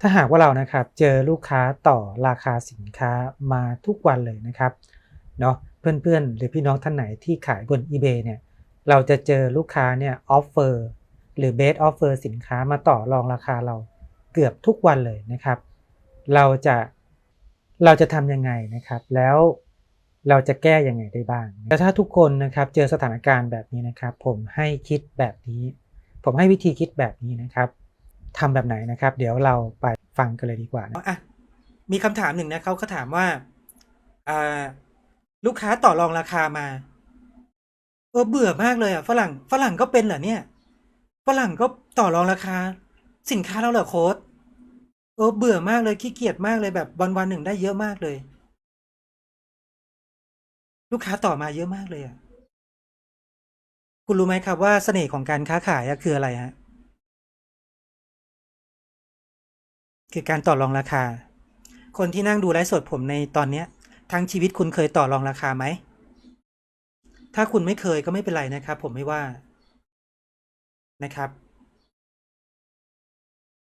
ถ้าหากว่าเรานะครับเจอลูกค้าต่อราคาสินค้ามาทุกวันเลยนะครับเนาะเพื่อนๆ หรือพี่น้องท่านไหนที่ขายบน eBay เนี่ยเราจะเจอลูกค้าเนี่ยออฟเฟอร์หรือเบสออฟเฟอร์สินค้ามาต่อรองราคาเราเกือบทุกวันเลยนะครับ เราจะเราจะทำยังไงนะครับ แล้วเราจะแก้ยังไงได้บ้างแล้วถ้าทุกคนนะครับเจอสถานการณ์แบบนี้นะครับ ผมให้คิดแบบนี้ ผมให้วิธีคิดแบบนี้นะครับ ทำแบบไหนนะครับ เดี๋ยวเราไปฟังกันเลยดีกว่านะอะมีคำถามหนึ่งนะเขาเขาถามว่าอ่าลูกค้าต่อรองราคามาเออเบื่อมากเลยอะฝรั่งฝรั่งก็เป็นเหรอเนี่ยฝรั่งก็ต่อรองราคา สินค้าเราเหรอโค้ดเออเบื่อมากเลยขี้เกียจมากเลยแบบวันวันๆหนึ่งได้เยอะมากเลย ลูกค้าต่อมาเยอะมากเลยอะคุณรู้ไหมครับว่าเสน่ห์ของการค้าขายคืออะไรฮะ คือการต่อรองราคา คนที่นั่งดูไลฟ์สดผมในตอนเนี้ย ทั้งชีวิตคุณเคยต่อรองราคาไหม ถ้าคุณไม่เคยก็ไม่เป็นไรนะครับ ผมไม่ว่านะครับ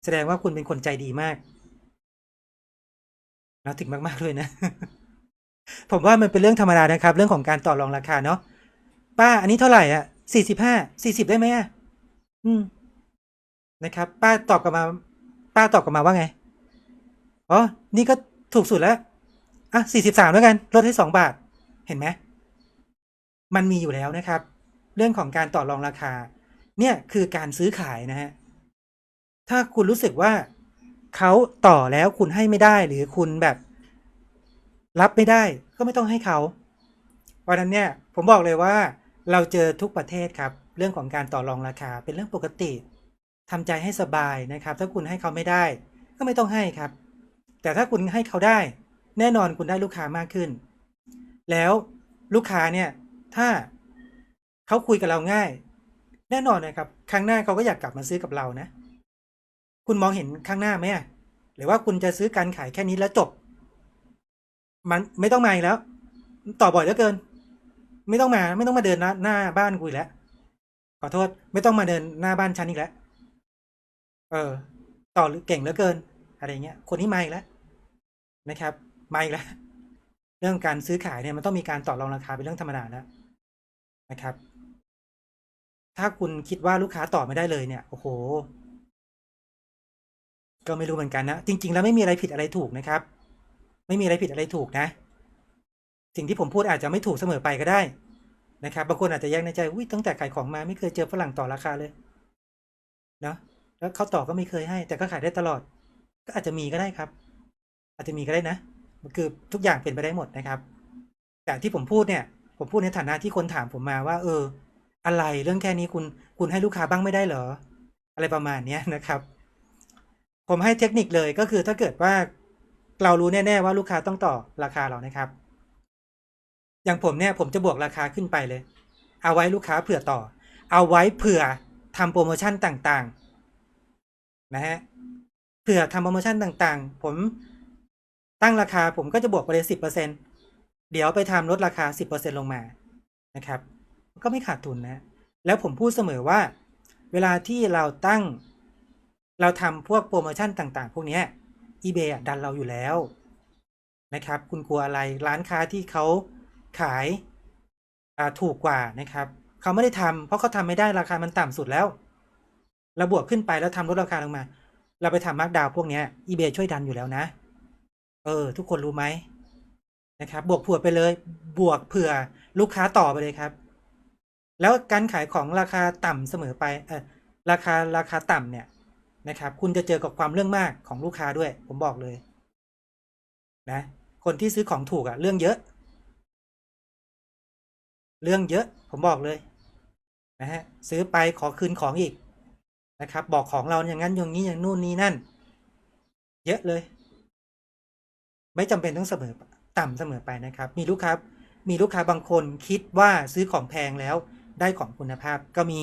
แสดงว่าคุณเป็นคนใจดีมากนะถึงมาก ๆ เลยนะ ผมว่ามันเป็นเรื่องธรรมดานะครับ เรื่องของการต่อรองราคาเนาะป้าอันนี้เท่าไหร่อะสี่สิบห้าสี่สิบได้ไหมอะอืมนะครับ ป้าตอบกลับมา ป้าตอบกลับมาว่าไง อ๋อ นี่ก็ถูกสุดแล้ว อะสี่สิบสามแล้วกัน ลดให้สองบาท เห็นไหม มันมีอยู่แล้วนะครับ เรื่องของการต่อรองราคา เนี่ยคือการซื้อขายนะฮะ ถ้าคุณรู้สึกว่าเขาต่อแล้วคุณให้ไม่ได้หรือคุณแบบ รับไม่ได้ก็ไม่ต้องให้เขาเพราะฉะนั้นเนี่ยผมบอกเลยว่าเราเจอทุกประเทศครับ เรื่องของการต่อรองราคาเป็นเรื่องปกติทำใจให้สบายนะครับ ถ้าคุณให้เขาไม่ได้ ก็ไม่ต้องให้ครับ แต่ถ้าคุณให้เขาได้ แน่นอนคุณได้ลูกค้ามากขึ้น แล้วลูกค้าเนี่ยถ้าเขาคุยกับเราง่าย แน่นอนนะครับ ครั้งหน้าเขาก็อยากกลับมาซื้อกับเรานะ คุณมองเห็นข้างหน้าไหมหรือว่าคุณจะซื้อการขายแค่นี้แล้วจบ มันไม่ต้องมาอีกแล้ว ต่อบ่อยเหลือเกิน ไม่ต้องมา ไม่ต้องมาเดินหน้าบ้านกูอีกแล้วขอโทษ ไม่ต้องมาเดินหน้าบ้านฉันอีกแล้วเออ ต่อเก่งเหลือเกิน อะไรเงี้ย คนนี้มาอีกแล้ว นะครับมาอีกแล้วเรื่องการซื้อขายเนี่ยมันต้องมีการต่อรองราคาเป็นเรื่องธรรมดาแล้วนะครับ ถ้าคุณคิดว่าลูกค้าต่อไม่ได้เลยเนี่ยโอ้โห ก็ไม่รู้เหมือนกันนะจริง ๆ แล้วไม่มีอะไรผิดอะไรถูกนะครับ ไม่มีอะไรผิดอะไรถูกนะ สิ่งที่ผมพูดอาจจะไม่ถูกเสมอไปก็ได้นะครับบางคนอาจจะแยกในใจอุ้ยตั้งแต่ขายของมาไม่เคยเจอฝรั่งต่อราคาเลยเนาะแล้วเขาต่อก็ไม่เคยให้ แต่ก็ขายได้ตลอด ก็อาจจะมีก็ได้ครับ อาจจะมีก็ได้นะคือทุกอย่างเป็นไปได้หมดนะครับ แต่ที่ผมพูดเนี่ย ผมพูดในฐานะที่คนถามผมมาว่า เออ อะไรเรื่องแค่นี้คุณคุณให้ลูกค้าบ้างไม่ได้เหรอ อะไรประมาณเนี้ยนะครับ ผมให้เทคนิคเลยก็คือถ้าเกิดว่าเรารู้แน่ๆว่าลูกค้าต้องต่อราคาเรานะครับ อย่างผมเนี่ยผมจะบวกราคาขึ้นไปเลย เอาไว้ลูกค้าเผื่อต่อ เอาไว้เผื่อทำโปรโมชั่นต่างๆ นะฮะเผื่อทำโปรโมชั่นต่างๆ ผม ตั้งราคาผมก็จะบวกไปเลยสิบเปอร์เซ็นเดี๋ยวไปทำลดราคาสิบเปอร์เซ็นลงมานะครับ ก็ไม่ขาดทุนนะ แล้วผมพูดเสมอว่า เวลาที่เราตั้ง เราทำพวกโปรโมชั่นต่างๆ พวกนี้ eBay ดันเราอยู่แล้วนะครับ คุณกลัวอะไรร้านค้าที่เขาขายถูกกว่านะครับเขาไม่ได้ทำเพราะเขาทำไม่ได้ราคามันต่ำสุดแล้วเราบวกขึ้นไปแล้วทำลดราคาลงมา เราไปทำมาร์กดาวพวกนี้ eBay ช่วยดันอยู่แล้วนะ เออ ทุกคนรู้ไหมนะครับ บวกเผื่อไปเลย บวกเผื่อลูกค้าต่อไปเลยครับ แล้วการขายของราคาต่ำเสมอไปเออราคาราคาต่ำเนี่ยนะครับ คุณจะเจอกับความเรื่องมากของลูกค้าด้วย ผมบอกเลย นะ คนที่ซื้อของถูกอะเรื่องเยอะ เรื่องเยอะ ผมบอกเลย นะฮะ ซื้อไปขอคืนของอีกนะครับ บอกของเราอย่างนั้นอย่างนี้อย่างนู่นนี่นั่น เยอะเลย ไม่จำเป็นต้องเสมอต่ำเสมอไปนะครับ มีลูกค้ามีลูกค้าบางคนคิดว่าซื้อของแพงแล้วได้ของคุณภาพก็มี